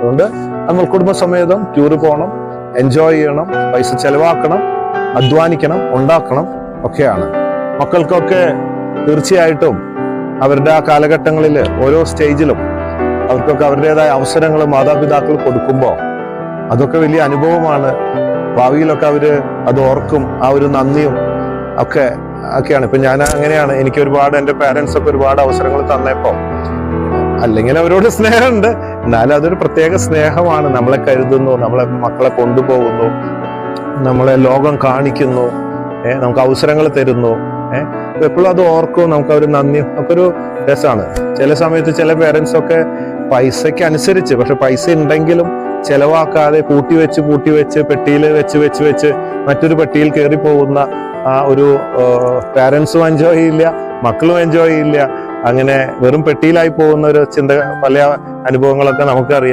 അതുകൊണ്ട് നമ്മൾ കുടുംബസമേതം ടൂർ പോകണം എൻജോയ് ചെയ്യണം പൈസ ചെലവാക്കണം അധ്വാനിക്കണം ഉണ്ടാക്കണം ഒക്കെയാണ്. മക്കൾക്കൊക്കെ തീർച്ചയായിട്ടും അവരുടെ ആ കാലഘട്ടങ്ങളിൽ ഓരോ സ്റ്റേജിലും അവർക്കൊക്കെ അവരുടേതായ അവസരങ്ങൾ മാതാപിതാക്കൾ കൊടുക്കുമ്പോൾ അതൊക്കെ വലിയ അനുഭവമാണ്. ഭാവിയിലൊക്കെ അവർ അത് ഓർക്കും ആ ഒരു നന്ദിയും ഒക്കെ ഒക്കെയാണ്. ഇപ്പം ഞാൻ അങ്ങനെയാണ്. എനിക്ക് ഒരുപാട് എന്റെ പാരൻസ് ഒക്കെ ഒരുപാട് അവസരങ്ങൾ തന്നപ്പോ അല്ലെങ്കിൽ അവരോട് സ്നേഹമുണ്ട്. എന്നാലും അതൊരു പ്രത്യേക സ്നേഹമാണ് നമ്മളെ കരുതുന്നു നമ്മളെ മക്കളെ കൊണ്ടുപോകുന്നു നമ്മളെ ലോകം കാണിക്കുന്നു ഏഹ് നമുക്ക് അവസരങ്ങൾ തരുന്നു ഏഹ് എപ്പോഴും അത് ഓർക്കും നമുക്ക് അവർ നന്ദി ഒരു രസമാണ്. ചില സമയത്ത് ചില പേരൻസ് ഒക്കെ പൈസയ്ക്ക് അനുസരിച്ച് പക്ഷെ പൈസ ഉണ്ടെങ്കിലും ചെലവാക്കാതെ കൂട്ടി വെച്ച് കൂട്ടി വെച്ച് പെട്ടിയിൽ വെച്ച് വെച്ച് വെച്ച് മറ്റൊരു പെട്ടിയിൽ കയറി പോകുന്ന ആ ഒരു പാരൻസും എൻജോയ് ചെയ്യില്ല മക്കളും എൻജോയ് ചെയ്യില്ല. അങ്ങനെ വെറും പെട്ടിയിലായി പോകുന്ന ഒരു ചിന്ത പല അനുഭവങ്ങളൊക്കെ നമുക്കറിയാം.